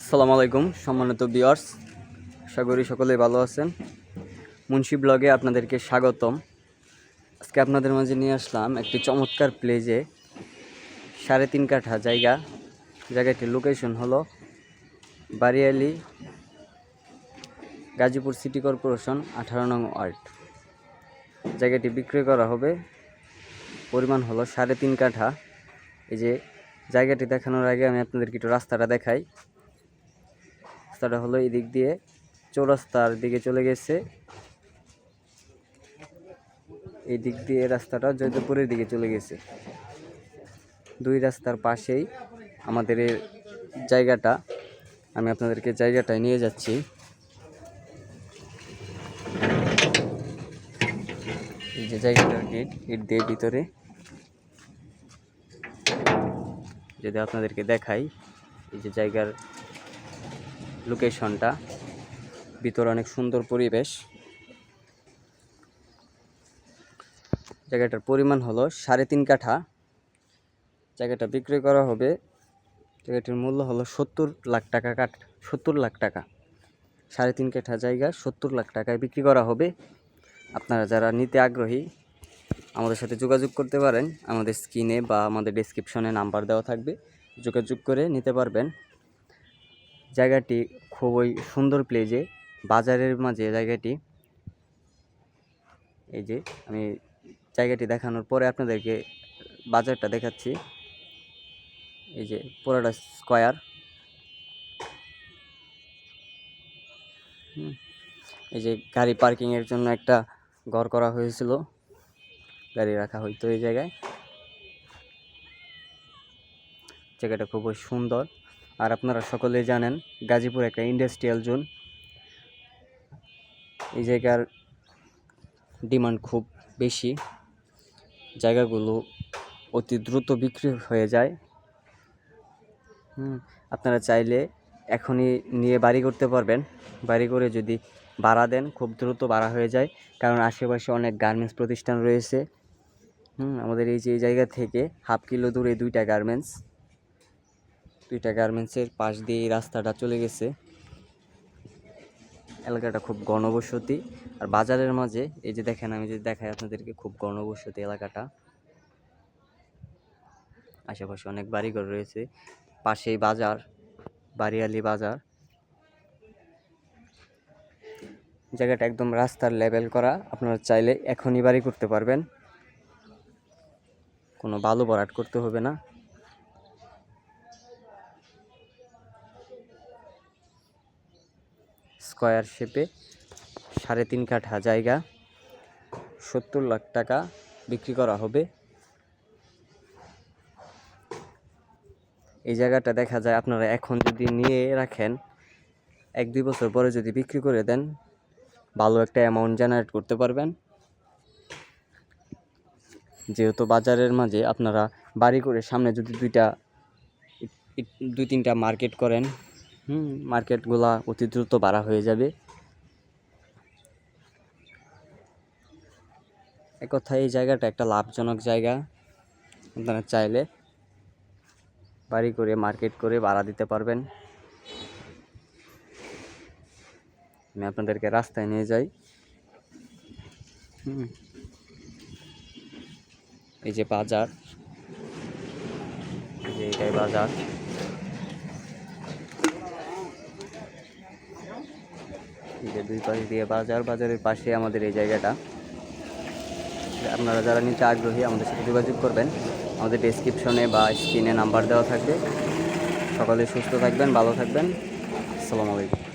আসসালামু আলাইকুম, সম্মানিত বিয়ার্স আশা করি সকলেই ভালো আছেন। মুন্সি ব্লগে আপনাদেরকে স্বাগতম। আজকে আপনাদের মাঝে নিয়ে আসলাম একটি চমৎকার প্লেজে সাড়ে তিন কাঠা জায়গা। জায়গাটির লোকেশন হলো বারিয়ালি গাজীপুর সিটি কর্পোরেশন আঠারো নং ওয়ার্ড জায়গাটি বিক্রয় করা হবে। পরিমাণ হলো সাড়ে তিন কাঠা। এই যে জায়গাটি দেখানোর আগে আমি আপনাদেরকে একটু রাস্তাটা দেখাই। রাস্তাটা হলো এই দিক দিয়ে চৌরাস্তার দিকে চলে গেছে। এই দিক দিয়ে রাস্তাটা জয়দেবপুরের দিকে চলে গেছে। দুই রাস্তার পাশেই আমাদের জায়গাটা। আমি আপনাদেরকে জায়গাটায় নিয়ে যাচ্ছি। এই যে জায়গাটার গেট গেট দিয়ে ভিতরে। যদি আপনাদেরকে দেখাই, এই যে জায়গার লোকেশনটা। ভিতরে অনেক সুন্দর পরিবেশ। জায়গাটার পরিমাণ হলো সাড়ে তিন কাঠা। জায়গাটা বিক্রি করা হবে। জায়গাটির মূল্য হলো সত্তর লাখ টাকা কাঠ। সত্তর লাখ টাকা। সাড়ে তিন কাঠা জায়গা, সত্তর লাখ টাকায় বিক্রি করা হবে। আপনারা যারা নিতে আগ্রহী, আমাদের সাথে যোগাযোগ করতে পারেন। আমাদের স্ক্রিনে বা আমাদের ডেসক্রিপশনে নাম্বার দেওয়া থাকবে। যোগাযোগ করে নিতে পারবেন। জায়গাটি খুবই সুন্দর প্লেজে বাজারের মাঝে জায়গাটি। এই যে আমি জায়গাটি দেখানোর পরে আপনাদেরকে বাজারটা দেখাচ্ছি। এই যে পুরোটা স্কোয়ার এই যে গাড়ি পার্কিংয়ের জন্য একটা ঘর করা হয়েছিল। গাড়ি রাখা হইতো এই জায়গায়। জায়গাটা খুবই সুন্দর। আর আপনারা সকলেই জানেন, গাজীপুর একটা ইন্ডাস্ট্রিয়াল জোন এই জায়গার ডিমান্ড খুব বেশি। জায়গাগুলো অতি দ্রুত বিক্রি হয়ে যায়। আপনারা চাইলে এখনই নিয়ে বাড়ি করতে পারবেন। বাড়ি করে যদি ভাড়া দেন, খুব দ্রুত ভাড়া হয়ে যায়। কারণ আশেপাশে অনেক গার্মেন্টস প্রতিষ্ঠান রয়েছে। হুম, আমাদের এই যে এই জায়গা থেকে হাফ কিলো দূরে দুইটা গার্মেন্টস দুইটা গার্মেন্টসের পাশ দিয়ে এই রাস্তাটা চলে গেছে। এলাকাটা খুব ঘনবসতি। আর বাজারের মাঝে, এই যে দেখেন, আমি যদি দেখাই আপনাদেরকে, খুব ঘনবসতি এলাকাটা। আশেপাশে অনেক বাড়িঘর রয়েছে। পাশেই বাজার, বাড়িয়ালি বাজার। জায়গাটা একদম রাস্তার লেভেল করা। আপনারা চাইলে এখনই বাড়ি করতে পারবেন। কোনো বালু ভরাট করতে হবে না। স্কোয়ার শেপে, সাড়ে তিন কাঠা জায়গা, সত্তর লাখ টাকা বিক্রি করা হবে। এই জায়গাটা দেখা যায় আপনারা এখন যদি নিয়ে রাখেন, এক দুই বছর পরে যদি বিক্রি করে দেন, ভালো একটা অ্যামাউন্ট জেনারেট করতে পারবেন। যেহেতু বাজারের মাঝে আপনারা বাড়ি করে সামনে যদি দুইটা, দুই তিনটা মার্কেট করেন হুম, মার্কেটগুলা অতি দ্রুত বাড়া হয়ে যাবে। এক কথায় এই জায়গাটা একটা লাভজনক জায়গা। আপনারা চাইলে বাড়ি করে, মার্কেট করে ভাড়া দিতে পারবেন। আমি আপনাদেরকে রাস্তায় নিয়ে যাই। হুম। এই যে বাজার। এই যে এটাই বাজার। যে দুই পাশ দিয়ে বাজার, বাজারের পাশে আমাদের এই জায়গাটা। আপনারা যারা নিচে আগ্রহী, আমাদের সাথে যোগাযোগ করবেন। আমাদের ডিসক্রিপশনে বা স্ক্রিনে নাম্বার দেওয়া থাকবে। সকলে সুস্থ থাকবেন, ভালো থাকবেন। আসসালামু আলাইকুম।